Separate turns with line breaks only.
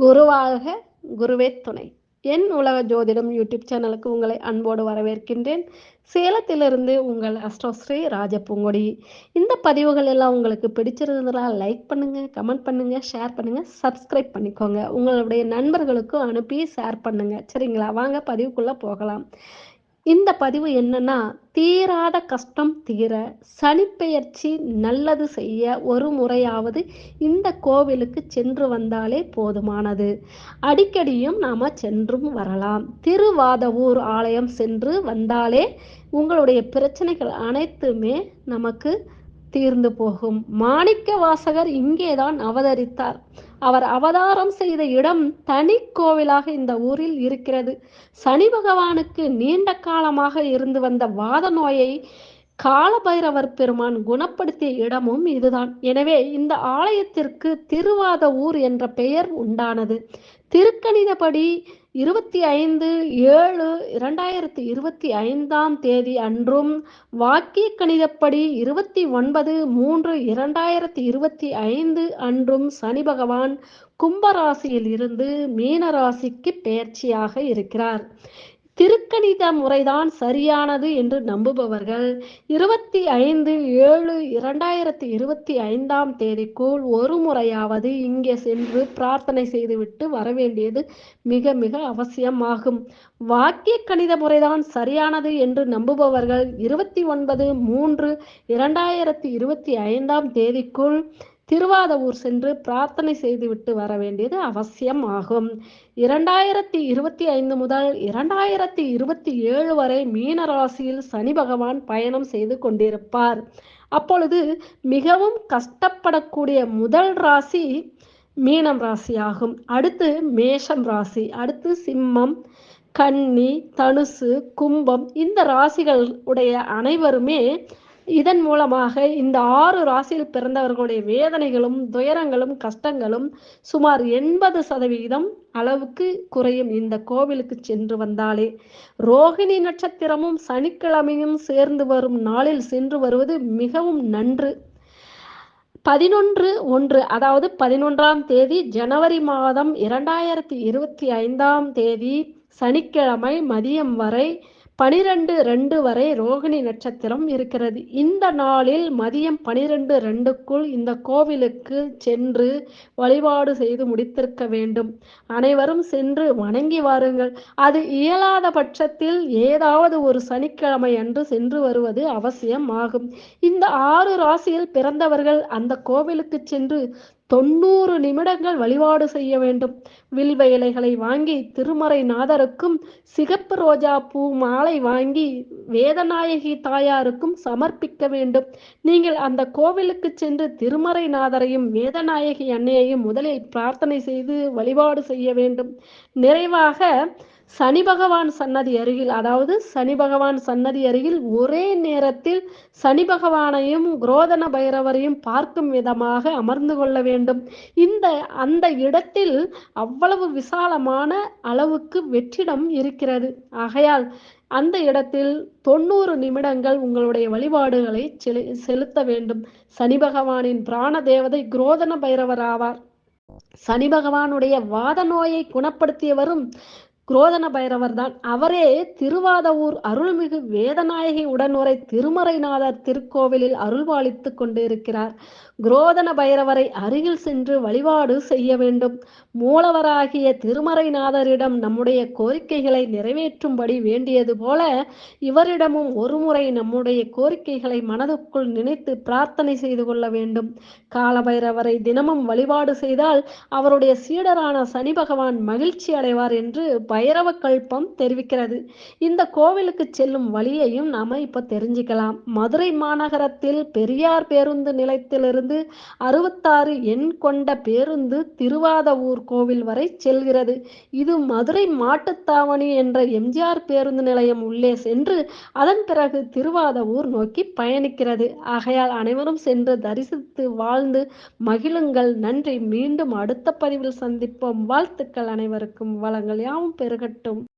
குருவாக குருவே துணை. என் உலக ஜோதிடம் யூடியூப் சேனலுக்கு உங்களை அன்போடு வரவேற்கின்றேன். சேலத்திலிருந்து உங்கள் அஸ்ட்ரோஸ்ரீ ராஜபூங்கொடி. இந்த பதிவுகள் எல்லாம் உங்களுக்கு பிடிச்சிருந்ததுனா லைக் பண்ணுங்க கமெண்ட் பண்ணுங்க ஷேர் பண்ணுங்க சப்ஸ்கிரைப் பண்ணிக்கோங்க. உங்களுடைய நண்பர்களுக்கும் அனுப்பி ஷேர் பண்ணுங்க. சரிங்களா? வாங்க பதிவுக்குள்ள போகலாம். இந்த பதிவு என்னன்னா தீராத கஷ்டம் தீர சனிப்பெயர்ச்சி நல்லது செய்ய ஒரு முறையாவது இந்த கோவிலுக்கு சென்று வந்தாலே போதுமானது. அடிக்கடியும் நாம சென்றும் வரலாம். திருவாதவூர் ஆலயம் சென்று வந்தாலே உங்களுடைய பிரச்சனைகள் அனைத்துமே நமக்கு தீர்ந்து போகும். மாணிக்க வாசகர் இங்கேதான் அவதரித்தார். அவர் அவதாரம் செய்த இடம் தனி கோவிலாக இந்த ஊரில் இருக்கிறது. சனி பகவானுக்கு நீண்ட காலமாக இருந்து வந்த வாத நோயை காலபைரவர் பெருமான் குணப்படுத்திய இடமும் இதுதான். எனவே இந்த ஆலயத்திற்கு திருவாத ஊர் என்ற பெயர் உண்டானது. திருக்கணிதப்படி இருபத்தி ஐந்து ஏழு இரண்டாயிரத்தி இருபத்தி ஐந்தாம் தேதி அன்றும் வாக்கிய கணிதப்படி இருபத்தி ஒன்பது மூன்று இரண்டாயிரத்தி இருபத்தி ஐந்து அன்றும் சனி பகவான் கும்பராசியில் இருந்து மீனராசிக்கு பெயர்ச்சியாக இருக்கிறார். திருக்கணித முறைதான் சரியானது என்று நம்புபவர்கள். இருபத்தி ஐந்து ஏழு இரண்டாயிரத்தி இருபத்தி ஐந்தாம் தேதிக்குள் ஒரு முறையாவது இங்கே சென்று பிரார்த்தனை செய்துவிட்டு வர வேண்டியது மிக மிக அவசியமாகும். வாக்கிய கணித முறைதான் சரியானது என்று நம்புபவர்கள் இருபத்தி ஒன்பது மூன்று இரண்டாயிரத்தி இருபத்தி ஐந்தாம் தேதிக்குள் திருவாதவூர் சென்று பிரார்த்தனை செய்துவிட்டு வர வேண்டியது அவசியம் ஆகும். இரண்டாயிரத்தி இருபத்தி ஐந்து முதல் இரண்டாயிரத்தி இருபத்தி ஏழு வரை மீன ராசியில் சனி பகவான் பயணம் செய்து கொண்டிருப்பார். அப்பொழுது மிகவும் கஷ்டப்படக்கூடிய முதல் ராசி மீனம் ராசி ஆகும் அடுத்து மேஷம் ராசி அடுத்து சிம்மம் கன்னி தனுசு கும்பம் இந்த ராசிகள் உடைய அனைவருமே இதன் மூலமாக இந்த ஆறு ராசியில் பிறந்தவர்களுடைய வேதனைகளும் துயரங்களும் கஷ்டங்களும் சுமார் எண்பது சதவீதம் அளவுக்கு குறையும். இந்த கோவிலுக்கு சென்று வந்தாலே ரோகிணி நட்சத்திரமும் சனிக்கிழமையும் சேர்ந்து வரும் நாளில் சென்று வருவது மிகவும் நன்று. பதினொன்று ஒன்று அதாவது பதினொன்றாம் தேதி ஜனவரி மாதம் இரண்டாயிரத்தி இருபத்தி ஐந்தாம் தேதி சனிக்கிழமை மதியம் வரை பனிரெண்டு ரெண்டு வரை ரோகிணி நட்சத்திரம் இருக்கிறது. இந்த நாளில் மதியம் பனிரெண்டு ரெண்டுக்குள் இந்த கோவிலுக்கு சென்று வழிபாடு செய்து முடித்திருக்க வேண்டும். அனைவரும் சென்று வணங்கி வாருங்கள். அது இயலாத பட்சத்தில் ஏதாவது ஒரு சனிக்கிழமை அன்று சென்று வருவது அவசியம் ஆகும் இந்த ஆறு ராசியில் பிறந்தவர்கள் அந்த கோவிலுக்கு சென்று தொண்ணூறு நிமிடங்கள் வழிபாடு செய்ய வேண்டும். வில்வ இலைகளை வாங்கி திருமறை நாதருக்கும் சிகப்பு ரோஜா பூ மாலை வாங்கி வேதநாயகி தாயாருக்கும் சமர்ப்பிக்க வேண்டும். நீங்கள் அந்த கோவிலுக்கு சென்று திருமறை நாதரையும் வேதநாயகி அன்னையையும் முதலில் பிரார்த்தனை செய்து வழிபாடு செய்ய வேண்டும். நிறைவாக சனி பகவான் சன்னதி அருகில் அதாவது சனி பகவான் சன்னதி அருகில் ஒரே நேரத்தில் சனி பகவானையும் குரோதன பைரவரையும் பார்க்கும் விதமாக அமர்ந்து கொள்ள வேண்டும். இந்த அந்த இடத்தில் அவ்வளவு விசாலமான அளவுக்கு வெற்றிடம் இருக்கிறது. ஆகையால் அந்த இடத்தில் தொண்ணூறு நிமிடங்கள் உங்களுடைய வழிபாடுகளை செலுத்த வேண்டும். சனி பகவானின் பிராண தேவதை குரோதன பைரவர் ஆவார். சனி பகவானுடைய வாத நோயை குணப்படுத்தியவரும் குரோதன பைரவர் தான். அவரே திருவாதவூர் அருள்மிகு வேதநாயகி உடனுரை திருமறைநாதர் திருக்கோவிலில் அருள்பாலித்துக் கொண்டிருக்கிறார். குரோதன பைரவரை அருகில் சென்று வழிபாடு செய்ய வேண்டும். மூலவராகிய திருமறைநாதரிடம் நம்முடைய கோரிக்கைகளை நிறைவேற்றும்படி வேண்டியது போல இவரிடமும் ஒருமுறை நம்முடைய கோரிக்கைகளை மனதுக்குள் நினைத்து பிரார்த்தனை செய்து கொள்ள வேண்டும். காலபைரவரை தினமும் வழிபாடு செய்தால் அவருடைய சீடரான சனி பகவான் மகிழ்ச்சி அடைவார் என்று பைரவ கல்பம் தெரிவிக்கிறது. இந்த கோவிலுக்கு செல்லும் வழியையும் நாம இப்ப தெரிஞ்சுக்கலாம். மதுரை மாநகரத்தில் பெரியார் பேருந்து நிலையத்திலிருந்து அறுபத்தாறு எண் கொண்ட பேருந்து திருவாதவூர் கோவில் வரை செல்கிறது. இது மதுரை மாட்டுத்தாவணி என்ற எம்ஜிஆர் பேருந்து நிலையம் உள்ளே சென்று அதன் பிறகு திருவாதவூர் நோக்கி பயணிக்கிறது. ஆகையால் அனைவரும் சென்று தரிசித்து வாழ்ந்து மகிழுங்கள். நன்றி. மீண்டும் அடுத்த பதிவில் சந்திப்போம். வாழ்த்துக்கள் அனைவருக்கும். வளங்கள் யாவும் பெருகட்டும்